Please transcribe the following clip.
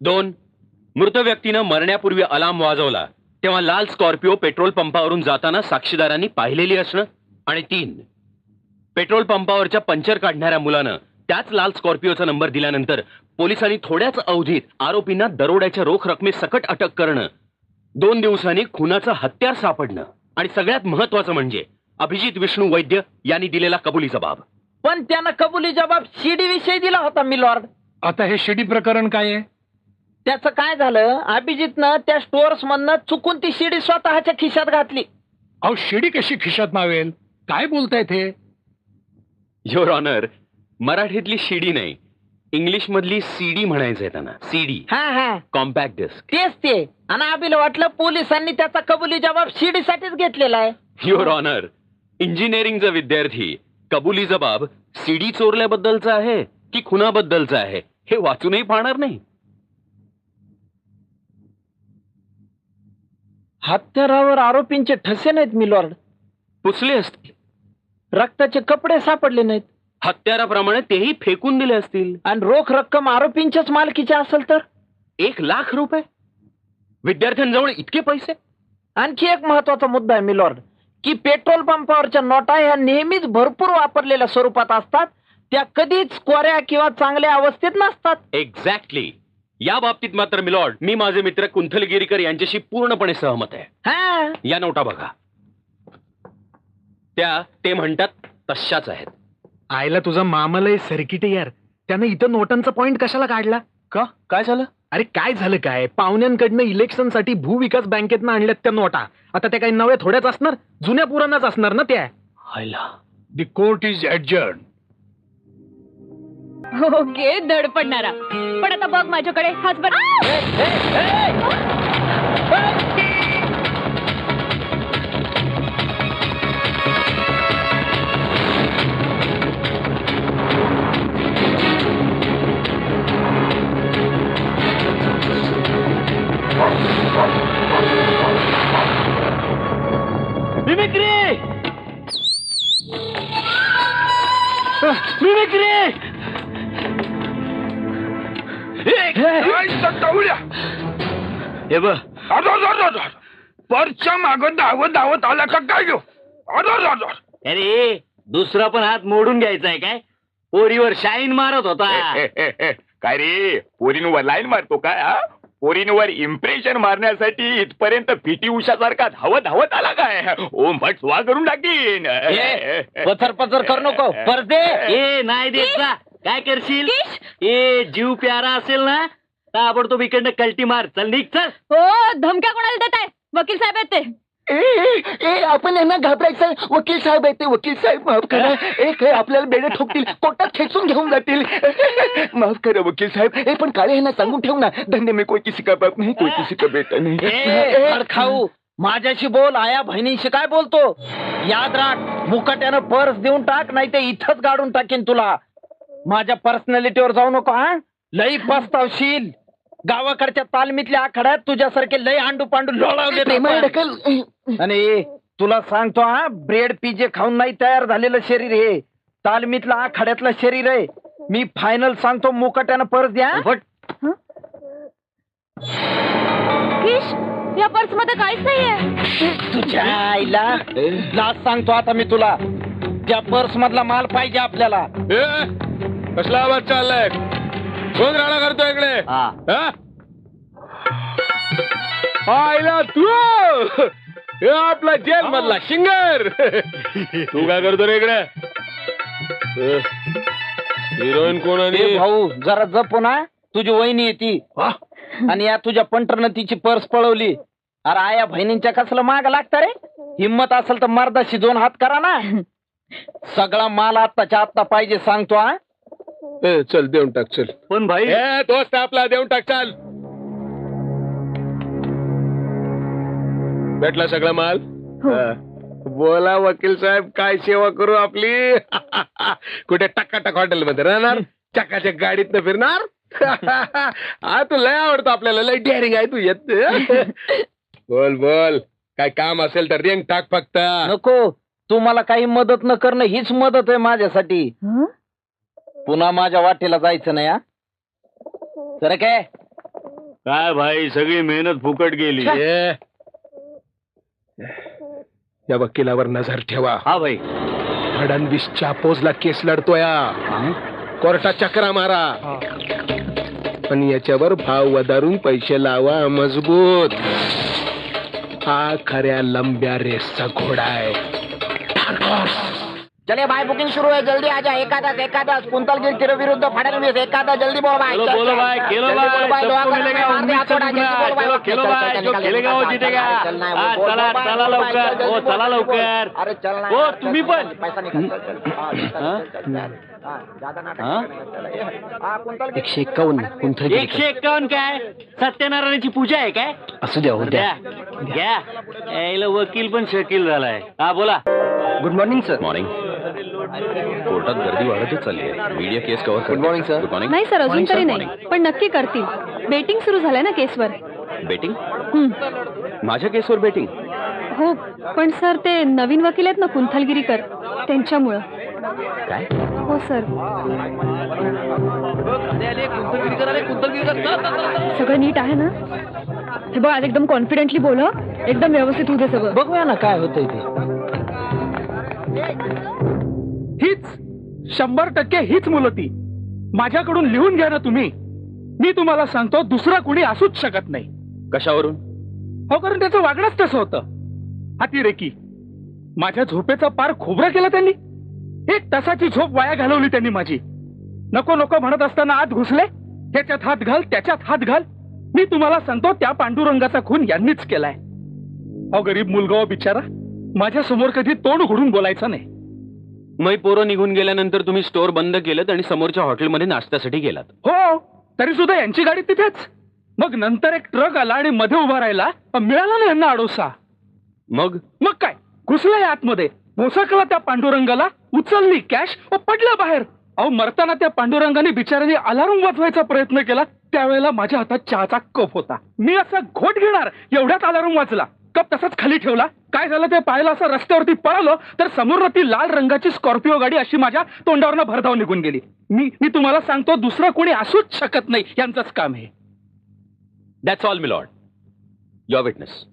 दोन मृत व्यक्तीनं मरण्यापूर्वी अलार्म वाजवला तेव्हा लाल स्कॉर्पिओ पेट्रोल पंपावरून जाताना साक्षीदारांनी पाहिलेली असणं आणि तीन पेट्रोल पंपावरच्या पंचर काढणाऱ्या मुलानं त्याच लाल स्कॉर्पिओचा नंबर दिल्यानंतर पोलिसांनी थोड्याच अवधीत आरोपींना दरोड्याच्या रोख रकमेसकट अटक करणं दोन दिवसांनी खुनाचं हत्यार सापडणं आणि सगळ्यात महत्वाचं म्हणजे अभिजित विष्णू वैद्य यांनी दिलेला कबुली जबाब. पण त्यानं कबुली जबाब शिडी विषयी दिला होता मिलॉर्ड. आता हे शिडी प्रकरण काय आहे? त्याचं काय झालं? अभिजितनं त्या स्टोअर्स मधनं चुकून ती शिडी स्वतःच्या खिशात घातली. अहो शिडी कशी खिशात मावेल? काय बोलतायत हे युअर ऑनर मराठीतली शिडी नाही. इंग्लिश मधली सीडी म्हणायचंय त्यांना. सीडी. हा हा. कॉम्पॅक्ट डिस्क तेच ते. आणि अभिला वाटलं पोलिसांनी त्याचा कबुली जबाब शिडीसाठीच घेतलेला आहे. युअर ऑनर इंजिनिअरिंगचा विद्यार्थी कबुली जबाब सीडी चोरल्याबद्दलचा आहे की खुनाबद्दलचा आहे? हे वाचूनही पाहणार नाही. हत्यारावर आरोपींचे ठसे नाहीत मिलॉर्ड पुसले असतील. रक्ताचे कपडे सापडले नाहीत. हत्याराप्रमाणे तेही फेकून दिले असतील. आणि रोख रक्कम आरोपींच्याच मालकीची असेल तर? एक लाख रुपये? विद्यार्थ्यांजवळ इतके पैसे? आणखी एक महत्त्वाचा मुद्दा आहे मिलॉर्ड की पेट्रोल पंपावरच्या नोटा ह्या नेहमीच भरपूर वापरलेल्या स्वरूपात असतात. त्या कधीच कोऱ्या किंवा चांगल्या अवस्थेत नसतात. एक्झॅक्टली या बाबतीत मात्र मिलॉर्ड मी माझे मित्र कुंथलगिरीकर यांच्याशी पूर्णपणे सहमत आहे. हा? या नोटा बघा. त्या ते म्हणतात तशाच आहेत. आईला तुझा मामाला सर्किट यार. त्यानं इथं नोटांचा पॉइंट कशाला काढला? का? काय झालं? अरे काय झालं काय? पाहुण्यांकडनं इलेक्शनसाठी भूविकास बँकेतनं आणल्यात त्या नोटा. आता त्या काही नव्या थोड्याच असणार? जुन्या पुराणाच असणार ना त्या? हायला. The court is adjourned okay धड पडणारा. पण आता बघ माझ्याकडे हाच बघ मिमिक्री मिमिक्री हे बघ परच्या माग धावत धावत आला का काय घेऊ अरे दुसरा पण हात मोडून घ्यायचा आहे काय पोरीवर शाईन मारत होता काय रे पोरींवर लाईन मारतो काय हा पोरींवर इम्प्रेशन मारण्यासाठी इथपर्यंत पीटी उषा सारखा धावत धावत आला काय ओम भट स्वा करून टाकीन पथर पथर कर नको परत दे ए नाही देत जा काय करशील ए जीव प्यारा असेल ना ताबडतोब इकडनं कल्टी मार. चल निघ चल. हो धमक्या कोणाला देत आहे वकील साहेब आहेत ते. ए आपण यांना घाबरायचं वकील साहेब आहे ते. वकील साहेब माफ करा. ए काय आपल्याला बेडे ठोकतील. कोर्टात खेचून घेऊन जातील. माफ करा वकील साहेब. ए पण काळे यांना सांगून ठेव ना. धन्य मी कोई किसी का बाप नाही कोई किसी का बेटा नाही. ए, खाऊ. माझ्याशी बोल आया बहिणीशी काय बोलतो? याद राख मुकाट्यानं पर्स देऊन टाक नाही ते इथंच गाडून टाकेन तुला. माझ्या पर्सनॅलिटीवर जाऊ नको हा? लई पस्तावशील. गावाकडच्या तालमीतल्या आखाड्यात तुझ्यासारखे लई आंडू पांडू लोळावले ढकल आणि तुला सांगतो हा ब्रेड पिजे खाऊन नाही तयार झालेलं शरीर हे. तालमीतलं आखाड्यातलं शरीर आहे. मी फायनल सांगतो मुकाट्यानं परत द्या किश या पर्समध्ये काहीच नाहीये. तुझ्या आईला लास्ट सांगतो आता मी तुला. त्या पर्स मधला माल पाहिजे आपल्याला. कसला आवाज चाललाय? कोण राडा करतो इकडे? हा. तू! हे आपला जेल मधला शिंगर! तू काय करतो रे इकडे? हिरोईन कोण ए भाऊ जरा जपू ना. तुझी वहिनी येते आणि या तुझ्या पंटरनं तिची पर्स पळवली. अरे आया बहिणींच्या कसलं माग लागतं रे? हिम्मत असेल तर मर्दाशी दोन हात करा ना. सगळा माल आत्ताच्या आत्ता पाहिजे सांगतो हा. चल देऊन टाक चल. पण भाई ए दोस्त आपला देऊन टाक चाल. भेटला सगळा माल? हा. बोला वकील साहेब काय सेवा करू आपली? कुठे टक्का टक हॉटेल मध्ये राहणार? चकाच्या गाडीत फिरणार? हा तू लय आवडतो आपल्याला लय डेअरिंग आहे तू येत बोल बोल. काय काम असेल तर रिंग टाक फक्त. नको तू मला काही मदत न करणं हीच मदत आहे माझ्यासाठी. पुन्हा माझ्या वाटेला जायचं नाही हा? तर काय काय भाई सगळी मेहनत फुकट गेली. ए. या. वकिलावर नजर ठेवा. हा भाई. फडणवीसच्या पोजला केस लढतोय कोर्टात चक्रा मारा. आणि याच्यावर भाव वधारून पैसे लावा मजबूत. हा खऱ्या लंब्या रेसचा घोडा आहे. चले भाई बुकिंग शुरू है जल्दी आ जा एकादश एकादश कुंतलगिर के विरुद्ध फडणवीस एकादश जल्दी बोल भाई चलो बोलो चल, भाई, चल, खेलो जल्दी भाई, बोल भाई, सबको लोहा का मिलेगा, दे, उम्मीद हाथ उठा, से जल्दी बोल भाई, खेलो चल, भाई, चल, जो निकल, खेलेगा निकल, वो चल, जीतेगा. चल, हा, बोल, चला, बोल, चला बोल, भाई, लवकर. चल, जल्दी ओ, बोल, चला जल्दी बोल. लवकर. अरे चलना ओ, है, चल, तुम्ही चल, पण. चल, पैसा निकाल चल, चल. हा, चल, हा? चल, चल, चल. हा, ज्यादा नाटक हा? नाही करायचं. हा, कुंतलगिरी. एकशे एक्कावन्न कुंथल एकशे एक्कावन्न काय सत्यनारायणाची पूजा आहे काय असू द्या उद्या द्या घ्या यायला वकील पण शकील झालाय हा बोला गुड मॉर्निंग सर मॉर्निंग कोर्टात गर्दी वाढतच चालली आहे. Media case cover Good morning, sir. Good morning नाही सर अजून तरी नाही. पण नक्की करतील. बेटिंग सुरू झालंय ना केसवर? बेटिंग हं. माझ्या केसवर बेटिंग हो पण सर ते नवीन वकील आहेत ना कुंथलगिरीकर त्यांच्यामुळं. काय? हो सर सगळं नीट आहे ना? हे बघ आज एकदम कॉन्फिडेंटली बोल. एकदम व्यवस्थित दे सगळं. बघूया ना काय होतंय ते. हीच शंभर टक्के हीच मुलती माझ्याकडून लिहून घ्या ना तुम्ही. मी तुम्हाला सांगतो दुसरं कुणी असूच शकत नाही. कशावरून? हो कारण त्याचं वागणंच तसं होतं. हातीरेकी माझ्या झोपेचा पार खोबरं केलं त्यांनी. एक तासाची झोप वाया घालवली त्यांनी माझी. नको नको म्हणत असताना आत घुसले. त्याच्यात हात घाल त्याच्यात हात घाल. मी तुम्हाला सांगतो त्या पांडुरंगाचा खून यांनीच केलाय. अहो गरीब मुलगा हो बिचारा. माझ्यासमोर कधी तोंड उघडून बोलायचं नाही. मै पोरं निघून गेल्यानंतर तुम्ही स्टोअर बंद केलं आणि समोरच्या हॉटेलमध्ये नाश्त्यासाठी गेलात. हो तरी सुद्धा यांची गाडी तिथेच. मग नंतर एक ट्रक आला आणि मध्ये उभा राहिला. पण मिळाला ना यांना आडोसा. मग? मग काय? घुसलंय आतमध्ये. मोसकला त्या पांडुरंगाला. उचलली कॅश व पडला बाहेर. अहो मरताना त्या पांडुरंगाने बिचाऱ्याने अलार्म वाजवायचा प्रयत्न केला. त्यावेळेला माझ्या हातात चहाचा कप होता. मी असा घोट घेणार. एवढ्यात अलार्म वाजला. कप तसाच खाली ठेवला. काय झालं ते पाहायला असं रस्त्यावरती पळालो तर समोर ती लाल रंगाची स्कॉर्पिओ गाडी अशी माझ्या तोंडावरनं भरधाव निघून गेली. मी मी तुम्हाला सांगतो दुसरं कोणी असूच शकत नाही. यांचंच काम आहे that's all milord your witness